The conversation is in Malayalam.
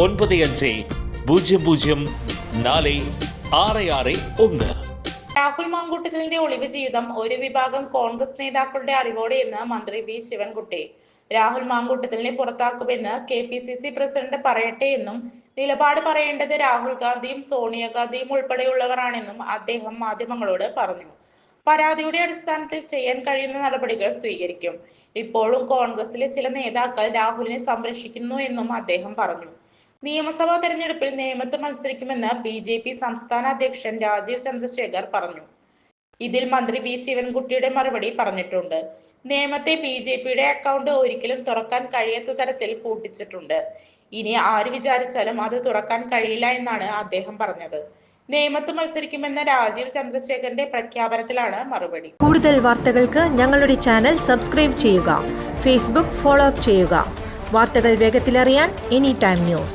ഒൻപത് അഞ്ച് പൂജ്യം പൂജ്യം നാല് ആറ് ആറ് ഒന്ന്. രാഹുൽ മാങ്കൂട്ടത്തിന്റെ ഒളിവ് ജീവിതം ഒരു വിഭാഗം കോൺഗ്രസ് നേതാക്കളുടെ അറിവോടെ എന്ന് മന്ത്രി വി ശിവൻകുട്ടി. രാഹുൽ മാങ്കൂട്ടത്തിനെ പുറത്താക്കുമെന്ന് K P C C president പറയട്ടെ എന്നും നിലപാട് പറയേണ്ടത് രാഹുൽ ഗാന്ധിയും സോണിയാഗാന്ധിയും ഉൾപ്പെടെയുള്ളവരാണെന്നും അദ്ദേഹം മാധ്യമങ്ങളോട് പറഞ്ഞു. പരാതിയുടെ അടിസ്ഥാനത്തിൽ ചെയ്യാൻ കഴിയുന്ന നടപടികൾ സ്വീകരിക്കും. ഇപ്പോഴും കോൺഗ്രസിലെ ചില നേതാക്കൾ രാഹുലിനെ സംരക്ഷിക്കുന്നു എന്നും അദ്ദേഹം പറഞ്ഞു. നിയമസഭാ തെരഞ്ഞെടുപ്പിൽ നേമത്ത് മത്സരിക്കുമെന്ന് ബി ജെ പി സംസ്ഥാന അധ്യക്ഷൻ രാജീവ് ചന്ദ്രശേഖർ പറഞ്ഞു. ഇതിൽ മന്ത്രി വി ശിവൻകുട്ടിയുടെ മറുപടി പറഞ്ഞിട്ടുണ്ട്. നേമത്തെ ബി ജെ പിയുടെ അക്കൗണ്ട് ഒരിക്കലും തുറക്കാൻ കഴിയാത്ത തരത്തിൽ പൂട്ടിച്ചിട്ടുണ്ട്. ഇനി ആര് വിചാരിച്ചാലും അത് തുറക്കാൻ കഴിയില്ല എന്നാണ് അദ്ദേഹം പറഞ്ഞത്. നേമത്ത് മത്സരിക്കുമെന്ന രാജീവ് ചന്ദ്രശേഖരന്റെ പ്രഖ്യാപനത്തിലാണ് മറുപടി. കൂടുതൽ വാർത്തകൾക്ക് ഞങ്ങളുടെ ചാനൽ സബ്സ്ക്രൈബ് ചെയ്യുക ഫേസ്ബുക്ക് ഫോളോ അപ്പ് ചെയ്യുക. വാർത്തകൾ വേഗത്തിലറിയാൻ എനി ടൈം ന്യൂസ്.